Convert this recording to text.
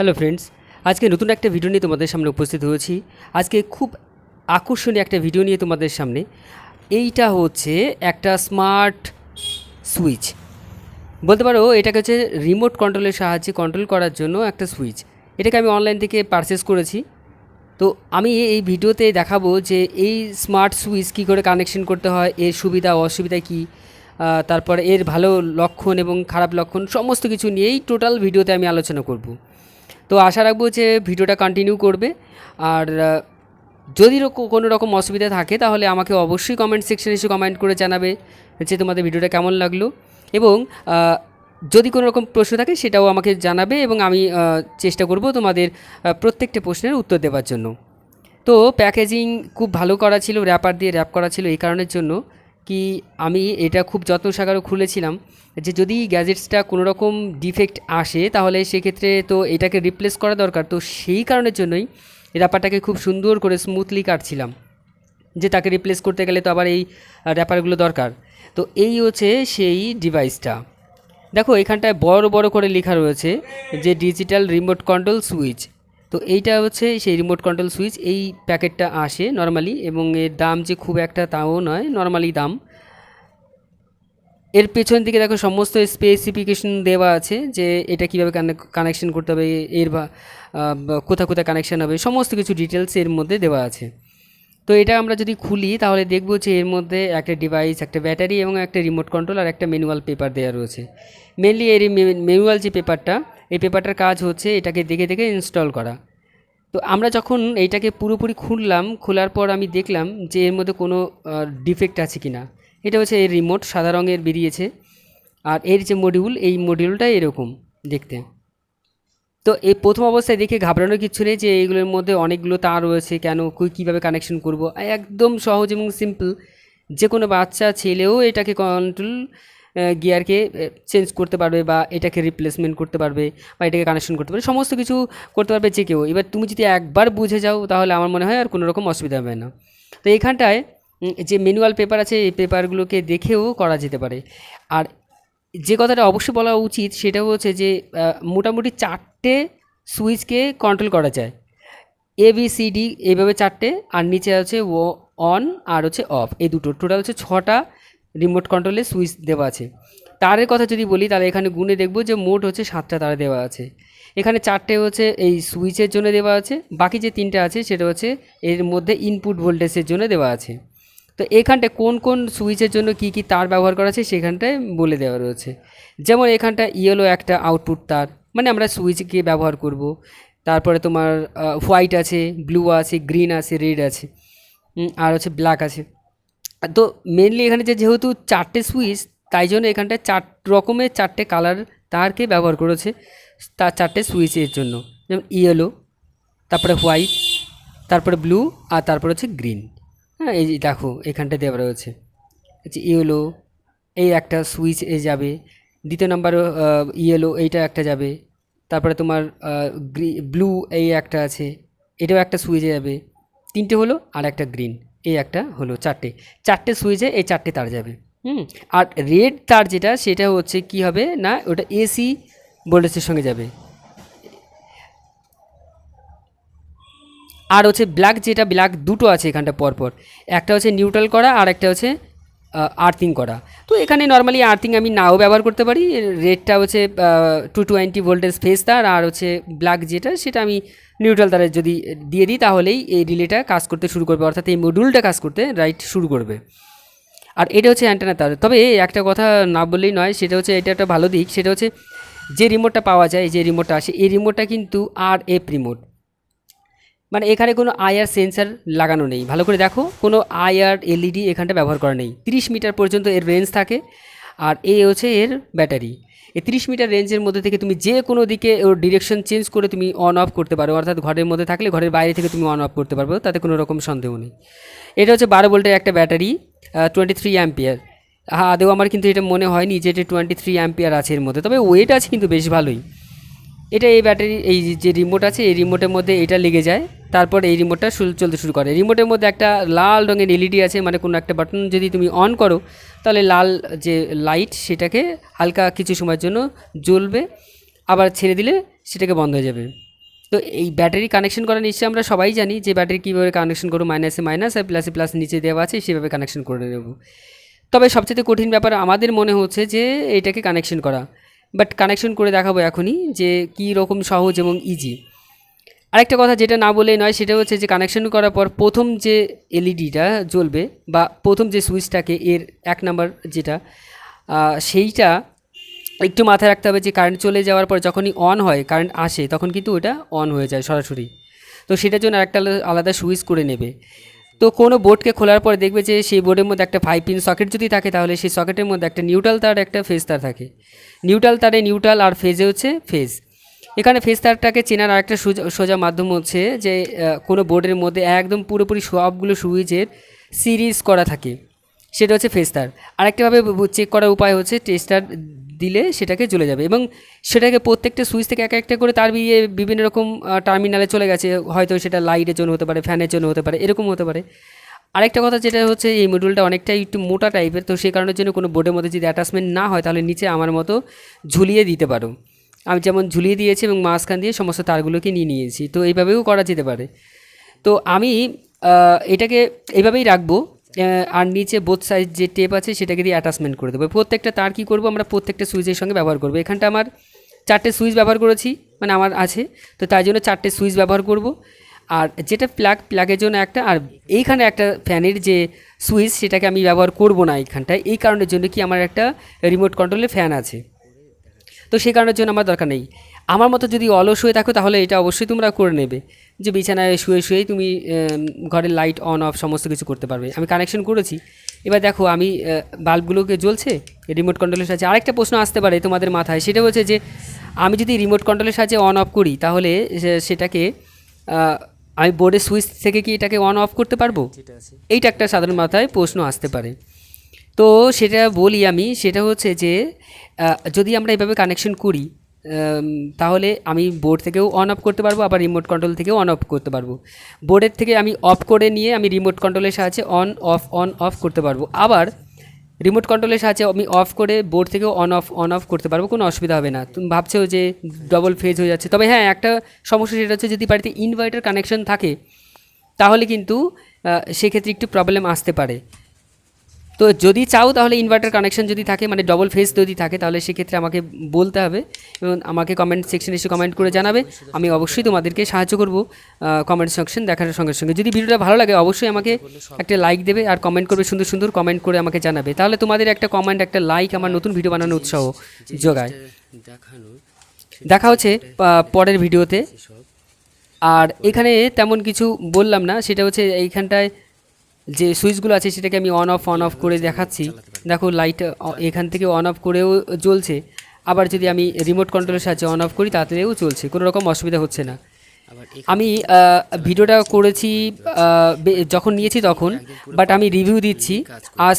Hello friends আজকে নতুন একটা ভিডিও নিয়ে তোমাদের সামনে উপস্থিত হয়েছি। আজকে খুব আকর্ষণীয় একটা ভিডিও নিয়ে তোমাদের সামনে। এইটা হচ্ছে একটা স্মার্ট সুইচ বলতে পারো, এটাকে হচ্ছে রিমোট কন্ট্রোলের সাহায্যে কন্ট্রোল করার জন্য একটা সুইচ এটাকে আমি অনলাইন থেকে পারচেস করেছি। তো আমি এই ভিডিওতে দেখাবো যে এই স্মার্ট সুইচ কী করে কানেকশন করতে হয়, এর সুবিধা, অসুবিধা কী তারপরে এর ভালো লক্ষণ এবং খারাপ লক্ষণ, সমস্ত কিছু নিয়েই টোটাল ভিডিওতে আমি আলোচনা করব। তো আশা রাখব যে ভিডিওটা কন্টিনিউ করবে। আর যদি কোনো রকম অসুবিধা থাকে, তাহলে আমাকে অবশ্যই কমেন্ট সেকশনে এসে কমেন্ট করে জানাবে যে তোমাদের ভিডিওটা কেমন লাগল। এবং যদি কোনো রকম প্রশ্ন থাকে, সেটাও আমাকে জানাবে এবং আমি চেষ্টা করব তোমাদের প্রত্যেকটা প্রশ্নের উত্তর দেওয়ার জন্য। তো প্যাকেজিং খুব ভালো করা ছিল র্যাপার দিয়ে র্যাপ করা ছিল এই কারণের জন্য। কি আমি এটা খুব যত্ন সাগরে খুলেছিলাম যে যদি গ্যাজেটসটা কোনো রকম ডিফেক্ট আসে, তাহলে সেক্ষেত্রে তো এটাকে রিপ্লেস করা দরকার। তো সেই কারণের জন্যই র্যাপারটাকে খুব সুন্দর করে স্মুথলি কাটছিলাম। যে তাকে রিপ্লেস করতে গেলে তো আবার এই র্যাপারগুলো দরকার। তো এই হচ্ছে সেই ডিভাইসটা দেখো, এখানটায় বড় বড় করে লেখা রয়েছে যে ডিজিটাল রিমোট কন্ট্রোল সুইচ তো এইটা হচ্ছে সেই রিমোট কন্ট্রোল সুইচ এই প্যাকেটটা আসে নর্মালি এবং এর দাম যে খুব একটা তাও নয় নর্মালি দাম। এর পেছন দিকে দেখো সমস্ত স্পেসিফিকেশন দেওয়া আছে যে এটা কীভাবে কানেকশন করতে হবে, এর বা কোথা কোথায় কানেকশন হবে, সমস্ত কিছু ডিটেলস এর মধ্যে দেওয়া আছে। তো এটা আমরা যদি খুলি, তাহলে দেখব যে এর মধ্যে একটা ডিভাইস একটা ব্যাটারি এবং একটা রিমোট কন্ট্রোল আর একটা ম্যানুয়াল পেপার দেওয়া রয়েছে। মেনলি এর ম্যানুয়াল যে পেপারটা এই পেপারটার কাজ হচ্ছে এটাকে দেখে দেখে ইনস্টল করা। তো আমরা যখন এইটাকে পুরোপুরি খুললাম, খোলার পর আমি দেখলাম যে এর মধ্যে কোনো ডিফেক্ট আছে কি না এটা হচ্ছে এর রিমোট সাদা রঙের বেরিয়েছে। আর এর যে মডিউল এই মডিউলটা এরকম দেখতে। তো এই প্রথম অবস্থায় দেখে ঘাবড়ানোর কিছু নেই যে এইগুলোর মধ্যে অনেকগুলো তার রয়েছে কেন কীভাবে কানেকশন করব? একদম সহজ এবং সিম্পল যে কোনো বাচ্চা ছেলেও এটাকে কন্ট্রোল গিয়ারকে চেঞ্জ করতে পারবে বা এটাকে রিপ্লেসমেন্ট করতে পারবে বা এটাকে কানেকশন করতে পারবে। সমস্ত কিছু করতে পারবে যে কেউ। এবার তুমি যদি একবার বুঝে যাও তাহলে আমার মনে হয় আর কোনো রকম অসুবিধা হবে না। তো এইখানটায় উম, যে ম্যানুয়াল পেপার আছে, এই পেপারগুলোকে দেখেও করা যেতে পারে। আর যে কথাটা অবশ্যই বলা উচিত, সেটা হচ্ছে যে মোটামুটি চারটে সুইচকে কন্ট্রোল করা যায়। এ বি সি ডি এইভাবে চারটে, আর নিচে আছে ও অন আর হচ্ছে অফ এই দুটো। টোটাল হচ্ছে ছটা রিমোট কন্ট্রোলের সুইচ দেওয়া আছে। তারের কথা যদি বলি, তাহলে এখানে গুনে দেখব যে মোট হচ্ছে সাতটা তার দেওয়া আছে। এখানে চারটে হচ্ছে এই সুইচের জন্য দেওয়া আছে। বাকি যে তিনটে আছে, সেটা হচ্ছে এর মধ্যে ইনপুট ভোল্টেজের জন্য দেওয়া আছে। তো এখানটায় কোন কোন সুইচের জন্য কি কি তার ব্যবহার করা আছে সেখানটায় বলে দেওয়া রয়েছে। যেমন এখানটা ইয়েলো একটা আউটপুট তার মানে আমরা সুইচকে ব্যবহার করব। তারপরে তোমার হোয়াইট আছে ব্লু আছে গ্রিন আছে রেড আছে আর হচ্ছে ব্ল্যাক আছে। তো মেনলি এখানে যে যেহেতু চারটে সুইচ, তাই জন্য এখানটায় চার রকমের চারটে কালার তারকে ব্যবহার করেছে তার চারটে সুইচের জন্য। যেমন ইয়েলো তারপরে হোয়াইট তারপরে ব্লু আর তারপরে হচ্ছে গ্রিন হ্যাঁ এই দেখো, এখানটা দেওয়া রয়েছে। হচ্ছে ইয়েলো এই একটা সুইচ এ যাবে। দ্বিতীয় নাম্বার ইয়েলো এইটা একটা যাবে। তারপরে তোমার ব্লু এই একটা আছে। এটাও একটা সুইচে যাবে। তিনটে হলো আর একটা গ্রিন এই একটা হলো চারটে। চারটে সুইচে এই চারটে তার যাবে। হুম, আর রেড তার যেটা, সেটা হচ্ছে কি হবে না, ওটা এসি ভোল্টেজের সঙ্গে যাবে। আর হচ্ছে ব্ল্যাক যেটা ব্ল্যাক দুটো আছে এখানটা পরপর। একটা হচ্ছে নিউট্রাল করা আর একটা হচ্ছে আর্থিং করা। তো এখানে নর্মালি আর্থিং আমি নাও ব্যবহার করতে পারি। রেডটা হচ্ছে টু টোয়েন্টি ভোল্টেজ ফেস তার আর হচ্ছে ব্ল্যাক যেটা, সেটা আমি নিউট্রাল তারে যদি দিয়ে দিই তাহলেই এই রিলেটা কাজ করতে শুরু করবে। অর্থাৎ এই মডিউলটা কাজ করতে রাইট শুরু করবে। আর এটা হচ্ছে অ্যান্টেনা তার। তবে একটা কথা না বললেই নয়, সেটা হচ্ছে এটা একটা ভালো দিক। সেটা হচ্ছে যে রিমোটটা পাওয়া যায়, যে রিমোটটা আসে, এই রিমোটটা কিন্তু আর এফ রিমোট মানে এখানে কোনো আইআর সেন্সার লাগানো নেই। ভালো করে দেখো, কোনো আইআর এলইডি এখানটা ব্যবহার করা নেই। তিরিশ মিটার পর্যন্ত এর রেঞ্জ থাকে আর এ হচ্ছে এর ব্যাটারি। এই তিরিশ মিটার রেঞ্জের মধ্যে থেকে তুমি যে কোনো দিকে ওর ডিরেকশন চেঞ্জ করে তুমি অন অফ করতে পারো। অর্থাৎ ঘরের মধ্যে থাকলে ঘরের বাইরে থেকে তুমি অন অফ করতে পারবে, তাতে কোনো রকম সন্দেহ নেই। এটা হচ্ছে বারো ভোল্টের একটা ব্যাটারি টোয়েন্টি থ্রি অ্যাম্পিয়ার হ্যাঁ আদেও আমার কিন্তু এটা মনে হয়নি যে এটা টোয়েন্টি থ্রি অ্যাম্পিয়ার আছে এর মধ্যে। তবে ওয়েট আছে কিন্তু বেশ ভালোই। এটা এই ব্যাটারি, এই যে রিমোট আছে, এই রিমোটের মধ্যে এটা লেগে যায়। তারপর এই রিমোটটা চলতে শুরু করে। রিমোটের মধ্যে একটা লাল রঙের এলইডি আছে মানে কোনো একটা বাটন যদি তুমি অন করো, তাহলে লাল যে লাইট সেটাকে হালকা কিছু সময়ের জন্য জ্বলবে, আবার ছেড়ে দিলে সেটাকে বন্ধ হয়ে যাবে। তো এই ব্যাটারি কানেকশন করা নিশ্চয়ই আমরা সবাই জানি যে ব্যাটারি কীভাবে কানেকশন করব মাইনাসে মাইনাস আর প্লাসে প্লাস নিচে দেওয়া আছে, সেভাবে কানেকশন করে নেব। তবে সবচেয়ে কঠিন ব্যাপার আমাদের মনে হচ্ছে যে এটাকে কানেকশন করা। বাট কানেকশন করে দেখাবো এখনই যে কী রকম সহজ এবং ইজি আরেকটা কথা যেটা না বলে নয়, সেটা হচ্ছে যে কানেকশন করার পর প্রথম যে এলইডিটা জ্বলবে বা প্রথম যে সুইচটাকে এর এক নাম্বার যেটা সেইটা একটু মাথায় রাখতে হবে যে কারেন্ট চলে যাওয়ার পর যখনই অন হয় কারেন্ট আসে, তখন কিন্তু ওটা অন হয়ে যায় সরাসরি। তো সেটার জন্য একটা আলাদা সুইচ করে নেবে। তো কোনো বোর্ডকে খোলার পর দেখবে যে সেই বোর্ডের মধ্যে একটা ফাইভ পিন সকেট যদি থাকে, তাহলে সেই সকেটের মধ্যে একটা নিউট্রাল তার, একটা ফেজ তার থাকে। নিউট্রাল তারে নিউট্রাল আর ফেজে হচ্ছে ফেজ এখানে ফেজ তারটাকে চেনার আরেকটা সোজা সোজা মাধ্যম হচ্ছে যে কোনো বোর্ডের মধ্যে একদম পুরোপুরি সবগুলো সুইচের সিরিজ করা থাকে। সেটা হচ্ছে ফেজ তার আরেকটাভাবে চেক করার উপায় হচ্ছে টেস্টার দিলে সেটাকে চলে যাবে এবং সেটাকে প্রত্যেকটা সুইচ থেকে এক একটা করে তার বিয়ে বিভিন্ন রকম টার্মিনালে চলে গেছে। হয়তো সেটা লাইটের জন্য হতে পারে ফ্যানের জন্য হতে পারে, এরকম হতে পারে। আরেকটা কথা যেটা হচ্ছে এই মডিউলটা অনেকটাই একটু মোটা টাইপের তো সেই কারণের জন্য কোনো বোর্ডের মধ্যে যদি অ্যাটাচমেন্ট না হয় তাহলে নিচে আমার মতো ঝুলিয়ে দিতে পারো। আমি যেমন ঝুলিয়ে দিয়েছি এবং মাঝখান দিয়ে সমস্ত তারগুলোকে নিয়ে নিয়েছি, তো এইভাবেও করা যেতে পারে। তো আমি এটাকে এইভাবেই রাখব। আর নিচে বোথ সাইড যে টেপ আছে সেটাকে দিয়ে অ্যাটাচমেন্ট করে দেবো। প্রত্যেকটা তার কী করব আমরা? প্রত্যেকটা সুইচের সঙ্গে ব্যবহার করব। এখানটা আমার চারটে সুইচ ব্যবহার করেছি মানে আমার আছে। তো তাই জন্য চারটে সুইচ ব্যবহার করব। আর যেটা প্লাগ প্লাগের জন্য একটা, আর এইখানে একটা ফ্যানের যে সুইচ সেটাকে আমি ব্যবহার করব না এইখানটায়। এই কারণের জন্য কি আমার একটা রিমোট কন্ট্রোলের ফ্যান আছে। তো সেই কারণের জন্য আমার দরকার নেই। আমার মতো যদি অলস হয়ে থাকো তাহলে এটা অবশ্যই তোমরা করে নেবে যে বিছানায় শুয়ে শুয়েই তুমি ঘরের লাইট অন অফ সমস্ত কিছু করতে পারবে। আমি কানেকশন করেছি। এবার দেখো আমি বাল্বগুলোকে জ্বলছে রিমোট কন্ট্রোলের সাহায্যে। আরেকটা প্রশ্ন আসতে পারে তোমাদের মাথায় সেটা হচ্ছে যে আমি যদি রিমোট কন্ট্রোলের সাহায্যে অন অফ করি তাহলে সেটাকে আমি বোর্ডের সুইচ থেকে কি এটাকে অন অফ করতে পারব? এইটা একটা সাধারণ মাথায় প্রশ্ন আসতে পারে। তো সেটা বলি আমি, সেটা হচ্ছে যে যদি আমরা এভাবে কানেকশন করি তাহলে আমি বোর্ড থেকেও অন অফ করতে পারব, আবার রিমোট কন্ট্রোল থেকেও অন অফ করতে পারব। বোর্ডের থেকে আমি অফ করে নিয়ে আমি রিমোট কন্ট্রোলের সাহায্যে অন অফ অন অফ করতে পারব। আবার রিমোট কন্ট্রোলের সাহায্যে আমি অফ করে বোর্ড থেকেও অন অফ অন অফ করতে পারব, কোনো অসুবিধা হবে না। তুমি ভাবছ যে ডবল ফেজ হয়ে যাচ্ছে। তবে হ্যাঁ একটা সমস্যা সেটা হচ্ছে যদি বাড়িতে ইনভার্টার কানেকশন থাকে, তাহলে কিন্তু সেক্ষেত্রে একটু প্রবলেম আসতে পারে। তো যদি চাও তাহলে ইনভার্টার কানেকশন যদি থাকে মানে ডবল ফেজ যদি থাকে, তাহলে সেক্ষেত্রে আমাকে বলতে হবে এবং আমাকে কমেন্ট সেকশনে এসে কমেন্ট করে জানাবে। আমি অবশ্যই তোমাদেরকে সাহায্য করব কমেন্ট সেকশন দেখার সঙ্গে সঙ্গে। যদি ভিডিওটা ভালো লাগে, অবশ্যই আমাকে একটা লাইক দেবে আর কমেন্ট করবে, সুন্দর সুন্দর কমেন্ট করে আমাকে জানাবে। তাহলে তোমাদের একটা কমেন্ট একটা লাইক আমার নতুন ভিডিও বানানোর উৎসাহ যোগায়। দেখা হচ্ছে পরের ভিডিওতে আর এখানে তেমন কিছু বললাম না, সেটা হচ্ছে এইখানটায় যে সুইচগুলো আছে সেটাকে আমি অন অফ অন অফ করে দেখাচ্ছি। দেখো লাইট এখান থেকে অন অফ করেও জ্বলছে। আবার যদি আমি রিমোট কন্ট্রোলের সাহায্যে অন অফ করি তাতেও চলছে কোনো রকম অসুবিধা হচ্ছে না। আমি ভিডিওটা করেছি যখন নিয়েছি তখন বাট আমি রিভিউ দিচ্ছি। আজ